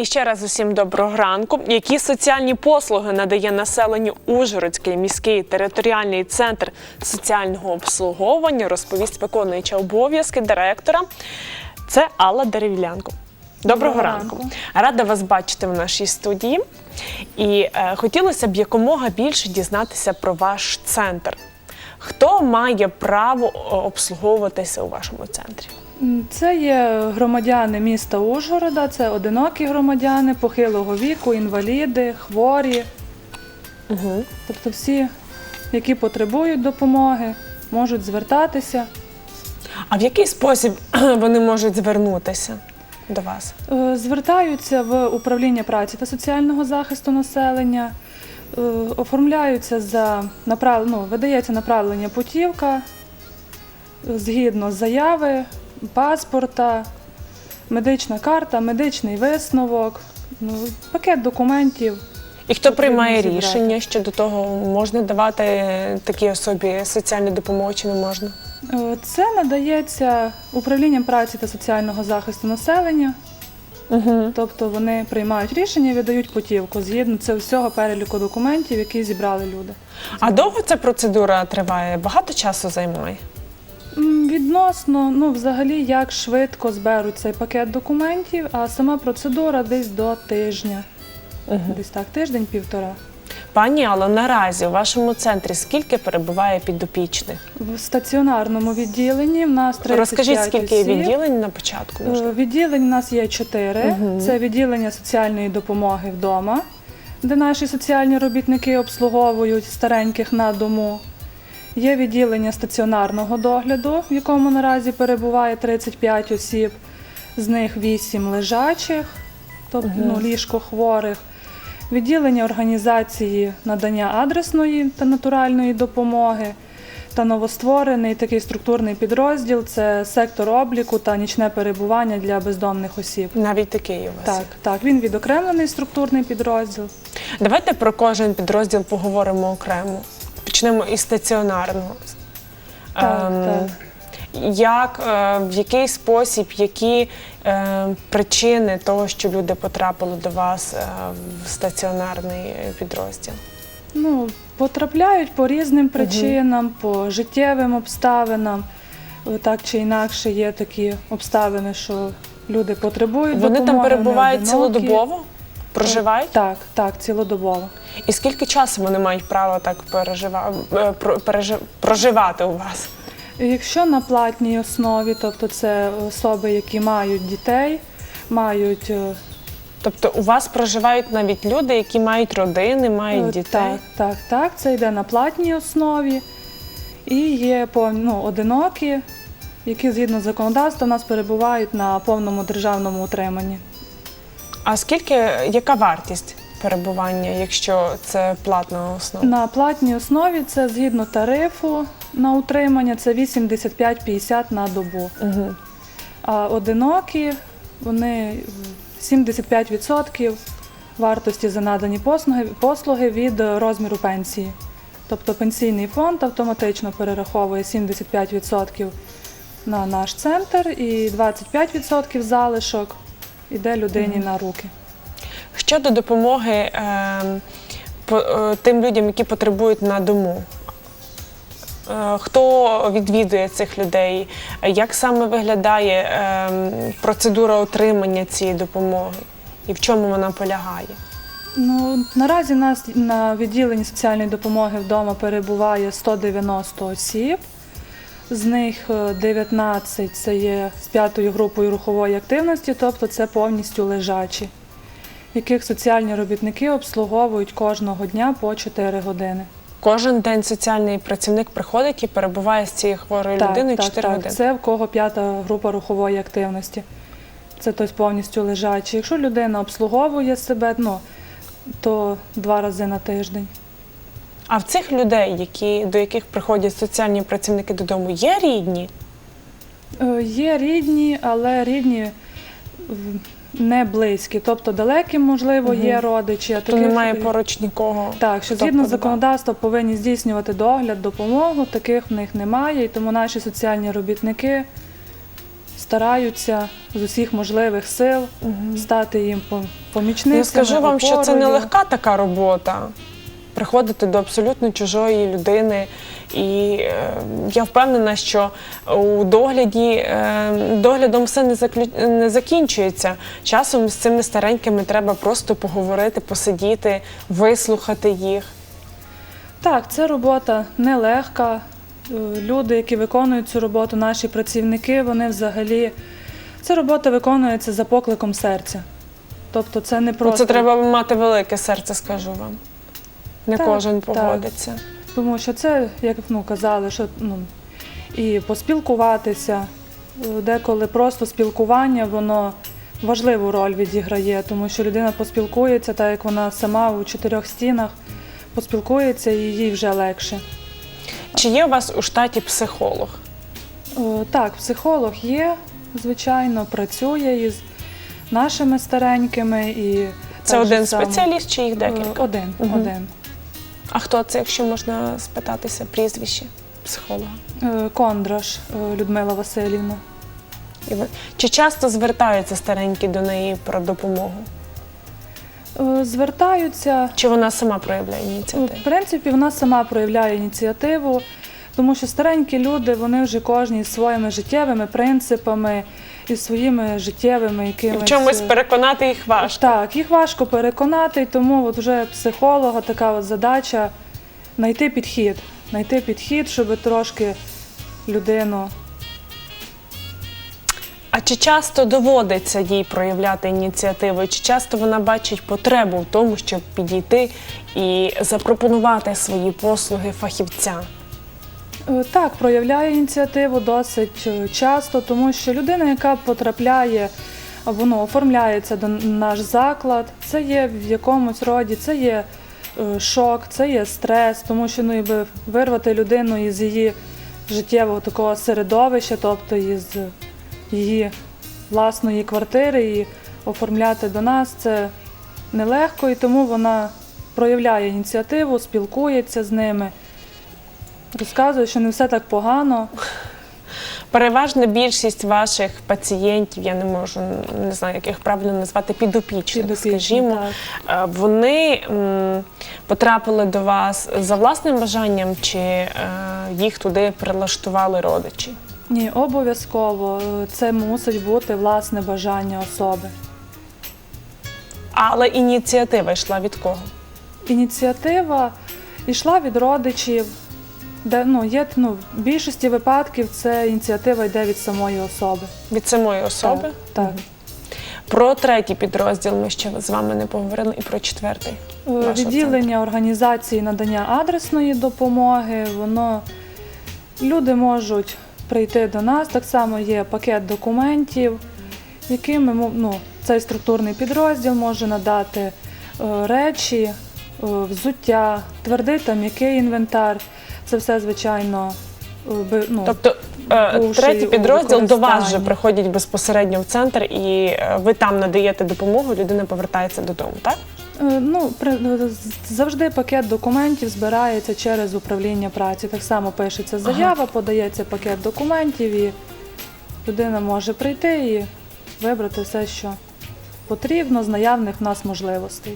І ще раз усім доброго ранку. Які соціальні послуги надає населенню Ужгородський міський територіальний центр соціального обслуговування, розповість виконуюча обов'язки директора. Це Алла Дерев'янко. Доброго, Доброго ранку. ранку. Рада вас бачити в нашій студії. І е, хотілося б якомога більше дізнатися про ваш центр. Хто має право о, обслуговуватися у вашому центрі? Це є громадяни міста Ужгорода, це одинокі громадяни похилого віку, інваліди, хворі, Угу. тобто всі, які потребують допомоги, можуть звертатися. А в який спосіб вони можуть звернутися до вас? Е, Звертаються в управління праці та соціального захисту населення, е, оформляються за ну, видається направлення путівка е, згідно заяви, паспорта, медична карта, медичний висновок, ну, пакет документів. І хто приймає зібрати. рішення щодо того, можна давати такій особі соціальну допомогу чи не можна? Е, Це надається управлінням праці та соціального захисту населення. Угу. Тобто вони приймають рішення і видають путівку згідно це всього переліку документів, які зібрали люди. А довго ця процедура триває? Багато часу займає? Відносно, ну взагалі, як швидко зберуть цей пакет документів, а сама процедура десь до тижня. Угу. Десь так, тиждень-півтора. Пані Алло, наразі у вашому центрі скільки перебуває підопічних? В стаціонарному відділенні в нас 35 Розкажіть, скільки осіб. відділень на початку? Е, Можливо? Відділень у нас є чотири. Мгм. Це відділення соціальної допомоги вдома, де наші соціальні робітники обслуговують стареньких на дому. Є відділення стаціонарного догляду, в якому наразі перебуває 35 осіб, з них 8 лежачих, тобто Мгм. ну, ліжко хворих. Відділення організації надання адресної та натуральної допомоги та новостворений такий структурний підрозділ це сектор обліку та нічне перебування для бездомних осіб. Навіть такий у вас. Так, так, він відокремлений структурний підрозділ. Давайте про кожен підрозділ поговоримо окремо. Почнемо із стаціонарного. Так, Ем, так. Як, е, в який спосіб, які е, причини того, що люди потрапили до вас е, в стаціонарний підрозділ? Ну, потрапляють по різним причинам, по життєвим обставинам. Так чи інакше є такі обставини, що люди потребують Вони допомоги. там перебувають цілодобово? Проживають? Так, так, цілодобово. І скільки часу вони мають право так пережива... проживати у вас? Якщо на платній основі, тобто це особи, які мають дітей, мають е, Тобто у вас проживають навіть люди, які мають родини, мають Е, дітей. Так, так, так. Це йде на платній основі. І є ну, одинокі, які згідно з законодавства у нас перебувають на повному державному утриманні. А скільки, яка вартість перебування, якщо це платна основа? На платній основі це згідно тарифу на утримання, це 85-50 на добу. Угу. А одинокі, вони 75% вартості за надані послуги, послуги від розміру пенсії. Тобто пенсійний фонд автоматично перераховує 75% на наш центр і 25% залишок іде людині на руки. Щодо допомоги е, по, е, тим людям, які потребують на дому. Е, Хто відвідує цих людей? Як саме виглядає е, процедура отримання цієї допомоги? І в чому вона полягає? Ну, наразі нас на відділенні соціальної допомоги вдома перебуває 190 осіб. З них е, 19 це є з п'ятою групою рухової активності, тобто це повністю лежачі, яких соціальні робітники обслуговують кожного дня по 4 години. Кожен день соціальний працівник приходить і перебуває з цією хворою людиною 4 так, години. Це в кого п'ята група рухової активності. Це тобто повністю лежачі. Якщо людина обслуговує себе, ну, то два рази на тиждень. А в цих людей, які, до яких приходять соціальні працівники додому, є рідні? Е, Є рідні, але рідні не близькі. Тобто далекі, можливо, є родичі. А То таких- немає поруч нікого. Так, що хто згідно законодавства повинні здійснювати догляд, допомогу, таких в них немає, і тому наші соціальні робітники стараються з усіх можливих сил стати їм по- помічницями. Я скажу вам, що це опорою. нелегка така робота. Приходити до абсолютно чужої людини. І е, я впевнена, що у догляді е, доглядом все не, заклю... не закінчується. Часом з цими старенькими треба просто поговорити, посидіти, вислухати їх. Так, це робота нелегка. Е, Люди, які виконують цю роботу, наші працівники, вони взагалі. Ця робота виконується за покликом серця. Тобто це не просто. Це треба мати велике серце, скажу вам. Не Так, кожен так. Тому що це, як ну, казали, що ну, і поспілкуватися, е, деколи просто спілкування, воно важливу роль відіграє, тому що людина поспілкується, так як вона сама у чотирьох стінах поспілкується і їй вже легше. Чи є у вас у штаті психолог? Е, Так, психолог є, звичайно, працює із нашими старенькими і Це один само- спеціаліст чи їх Е, декілька? Один, Мгм. один. А хто це, якщо можна спитатися, прізвище психолога? Е, Кондраш е, Людмила Васильівна. Чи часто звертаються старенькі до неї про допомогу? Е, Звертаються Чи вона сама проявляє ініціативу? В принципі, вона сама проявляє ініціативу, тому що старенькі люди, вони вже кожні своїми життєвими принципами і своїми життєвими якимись. в чомусь е, переконати їх важко. Так, їх важко переконати, тому от вже психолога така от задача знайти підхід, знайти підхід, щоб трошки людину. А чи часто доводиться їй проявляти ініціативу? Чи часто вона бачить потребу в тому, щоб підійти і запропонувати свої послуги фахівця? Е, Так, проявляє ініціативу досить е, часто, тому що людина, яка потрапляє або ну, оформляється до наш заклад, це є в якомусь роді, це є е, шок, це є стрес, тому що ну, якби вирвати людину із її життєвого такого середовища, тобто із її власної квартири і оформляти до нас, це нелегко, і тому вона проявляє ініціативу, спілкується з ними. Розказує, що не все так погано. Переважна більшість ваших пацієнтів, я не можу не знаю, як їх правильно назвати, підопічних, Підопічні, скажімо, так. е, вони м, потрапили до вас за власним бажанням, чи е, їх туди прилаштували родичі? Ні, обов'язково це мусить бути власне бажання особи. Але ініціатива йшла від кого? Ініціатива йшла від родичів, де ну, є, ну, в більшості випадків це ініціатива йде від самої особи. Від самої особи? Так. так. Про третій підрозділ ми ще з вами не поговорили, і про четвертий. Е, Відділення організації надання адресної допомоги, воно люди можуть прийти до нас. Так само є пакет документів, якими ну, цей структурний підрозділ може надати е, речі, е, взуття, твердий та м'який інвентар. Це все, звичайно, е, би- ну, Тобто е, бувший третій у підрозділ до вас вже приходять безпосередньо в центр, і е, ви там надаєте допомогу, людина повертається додому, так? Е, Ну, при- з- завжди пакет документів збирається через управління праці. Так само пишеться заява, подається пакет документів, і людина може прийти і вибрати все, що потрібно з наявних в нас можливостей.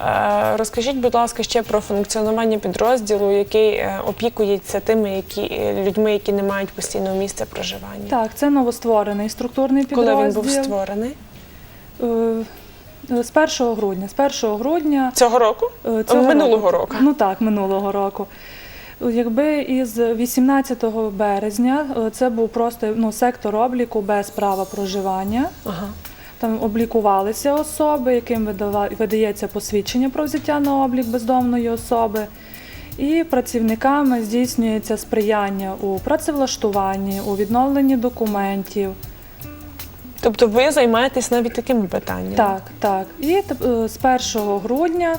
Е, Розкажіть, будь ласка, ще про функціонування підрозділу, який е, опікується тими, які е, людьми, які не мають постійного місця проживання. Так, це новостворений структурний підрозділ. Коли він був створений? З 1 грудня. З 1 грудня Цього року? Цього Минулого року. Ну так, минулого року. Якби із 18 березня це був просто ну, сектор обліку без права проживання. Ага. Там облікувалися особи, яким видається посвідчення про взяття на облік бездомної особи. І працівниками здійснюється сприяння у працевлаштуванні, у відновленні документів. Тобто ви займаєтесь навіть такими питаннями? Так, так. І е, з 1 грудня,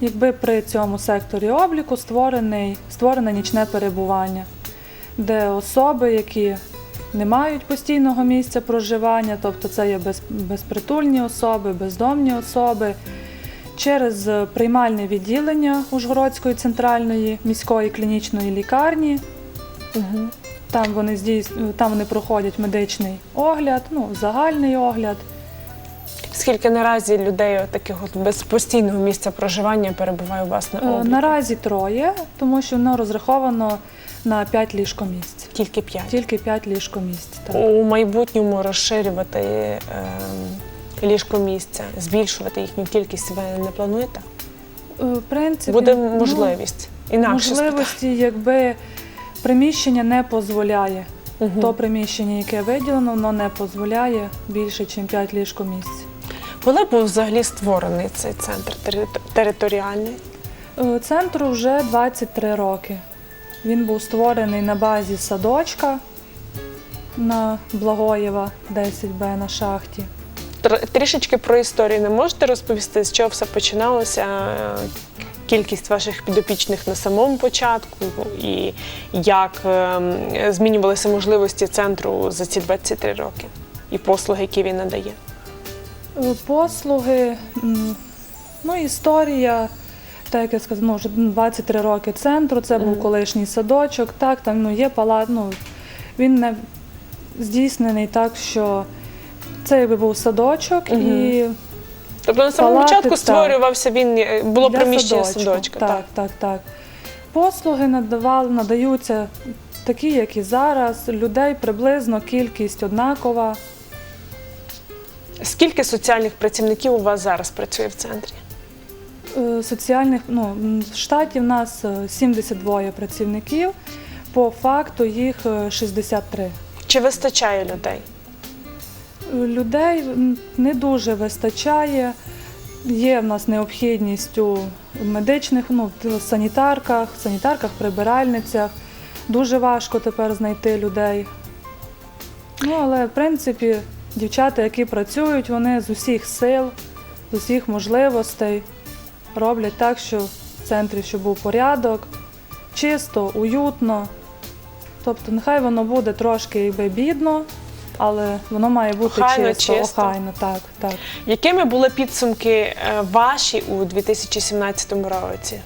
якби при цьому секторі обліку створений, створене нічне перебування, де особи, які не мають постійного місця проживання, тобто це є без, безпритульні особи, бездомні особи, через приймальне відділення Ужгородської центральної міської клінічної лікарні. Угу. Там вони здійс... там вони проходять медичний огляд, ну, загальний огляд. Скільки наразі людей таких от без постійного місця проживання перебуває у вас на Е, обліку? Наразі троє, тому що воно розраховано на 5 ліжкомісць. Тільки п'ять. Тільки 5 ліжкомісць. Так. У майбутньому розширювати е, ліжко місця, збільшувати їхню кількість ви не плануєте? Е, В принципі, Буде ну, можливість. Інакше спитаю. можливості, якби приміщення не дозволяє. Мгм. То приміщення, яке виділено, воно не дозволяє більше, ніж 5 ліжкомісць. Коли був взагалі створений цей центр територіальний? Е, Центру вже 23 роки. Він був створений на базі садочка на Благоєва 10Б на шахті. Тр- Трішечки про історію не можете розповісти, з чого все починалося? Кількість ваших підопічних на самому початку і як ем, змінювалися можливості центру за ці 23 роки і послуги, які він надає. Е, Послуги, ну, історія, так як я сказала, ну, вже 23 роки центру, це був колишній садочок, так, там ну, є палат, ну, він не здійснений так, що це якби був садочок Мгм. і Тобто на самому Палати, початку так. створювався він, е, було для приміщення садочка. Так, так, так. Послуги надавали, надаються такі, як і зараз. Людей приблизно кількість однакова. Скільки соціальних працівників у вас зараз працює в центрі? Е, Соціальних ну, в штаті в нас е, 72 працівників, по факту їх е, 63. Чи вистачає людей? Е, Людей не дуже вистачає. Є в нас необхідність у медичних ну, в санітарках, санітарках, прибиральницях. Дуже важко тепер знайти людей. Ну, але в принципі, дівчата, які працюють, вони з усіх сил, з усіх можливостей роблять так, що в центрі щоб був порядок, чисто, уютно. Тобто, нехай воно буде трошки якби бідно, але воно має бути Охайно, чисто, чисто. охайно, так, так. Якими були підсумки е, ваші у 2017 році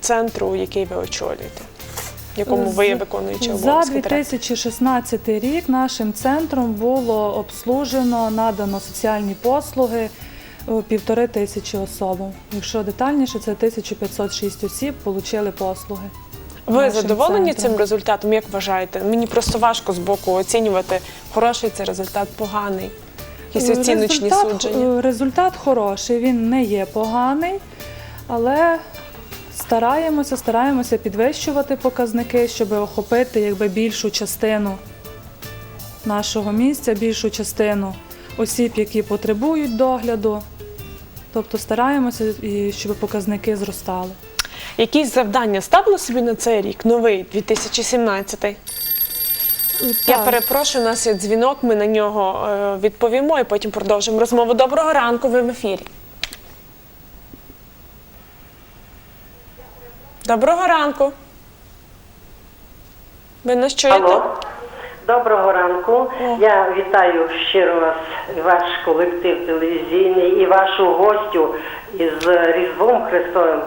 центру, який ви очолюєте? В якому ви є виконуючи За обов'язки? директора? 2016 рік нашим центром було обслужено, надано соціальні послуги е, півтори тисячі особам. Якщо детальніше, це 1506 осіб отримали послуги. Ви нашим задоволені центром. цим результатом? Як вважаєте? Мені просто важко з боку оцінювати, хороший це результат, поганий. Якісь оціночні результат, судження. е, результат хороший, він не є поганий, але стараємося, стараємося підвищувати показники, щоб охопити якби більшу частину нашого місця, більшу частину осіб, які потребують догляду. Тобто стараємося, і щоб показники зростали. Якісь завдання ставили собі на цей рік, новий 2017? Я перепрошую, у нас є дзвінок, ми на нього е, відповімо і потім продовжимо розмову. Доброго ранку, ви в ефірі. Доброго ранку. Ви нас чуєте? Алло. Доброго ранку. О. Я вітаю щиро вас, ваш колектив телевізійний, і вашу гостю із Різдвом Христовим.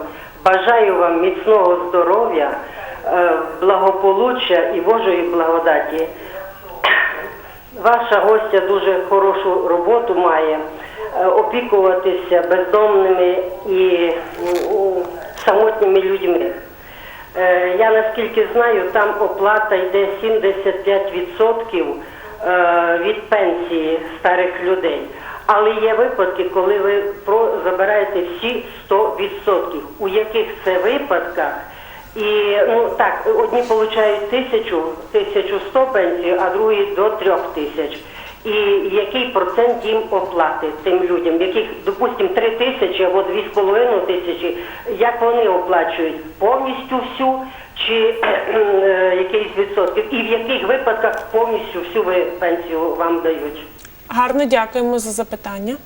Бажаю вам міцного здоров'я, е, благополуччя і Божої благодаті. Ваша гостя дуже хорошу роботу має е, опікуватися бездомними і м, самотніми людьми. Е, Я наскільки знаю, там оплата йде 75% е, від пенсії старих людей. Але є випадки, коли ви забираєте всі 100%. У яких це випадках? І ну так, одні получають тисячу, 1100 пенсію, а другі до трьох тисяч. І який процент їм оплати тим людям, яких, допустимо, 3 тисячі або 2,5 тисячі, як вони оплачують повністю всю чи е, якийсь відсотків, і в яких випадках повністю всю ви пенсію вам дають? Гарно дякуємо за запитання.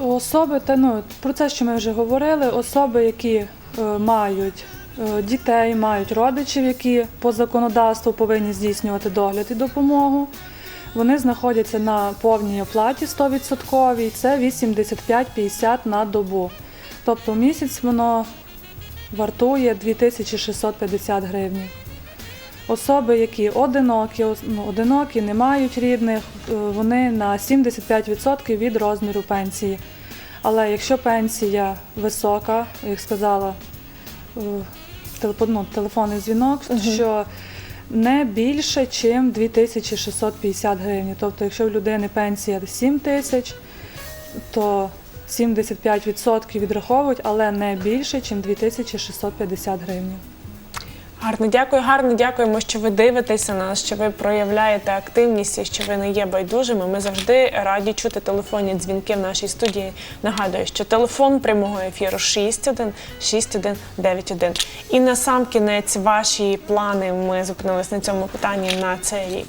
Особи, та ну про це, що ми вже говорили, особи, які е, мають е, дітей, мають родичів, які по законодавству повинні здійснювати догляд і допомогу. Вони знаходяться на повній оплаті 100%, це 85-50 на добу. Тобто в місяць воно вартує 2650 гривень. Особи, які одинокі, ну, одинокі, не мають рідних, е, вони на 75% від розміру пенсії. Але якщо пенсія висока, як сказала е, ну, телефонний дзвінок, що не більше, ніж 2650 гривень. Тобто, якщо в людини пенсія 7 тисяч, то 75% відраховують, але не більше, ніж 2650 гривень. Гарно, дякую, гарно дякуємо, що ви дивитеся нас, що ви проявляєте активність і що ви не є байдужими. Ми завжди раді чути телефонні дзвінки в нашій студії. Нагадую, що телефон прямого ефіру 61 61 91. І на сам кінець ваші плани. Ми зупинились на цьому питанні на цей рік.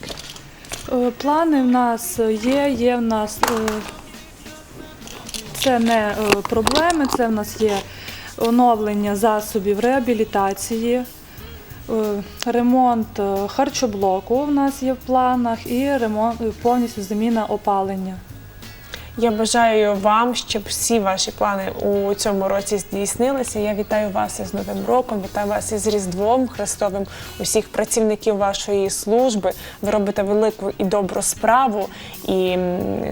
Е, Плани в нас є, є в нас е, це не е, проблеми, це в нас є оновлення засобів реабілітації, ремонт е, харчоблоку в нас є в планах і ремонт е, повністю заміна опалення. Я бажаю вам, щоб всі ваші плани у цьому році здійснилися. Я вітаю вас із Новим роком, вітаю вас із Різдвом Христовим, усіх працівників вашої служби. Ви робите велику і добру справу, і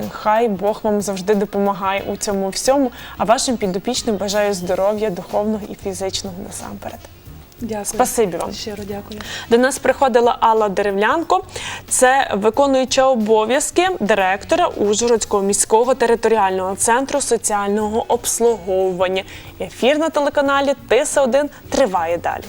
хай Бог вам завжди допомагає у цьому всьому. А вашим підопічним бажаю здоров'я духовного і фізичного насамперед. Дякую. Спасибі вам. Щиро дякую. До нас приходила Алла Деревлянко, це виконуюча обов'язки директора Ужгородського міського територіального центру соціального обслуговування. Ефір на телеканалі Тиса 1 триває далі.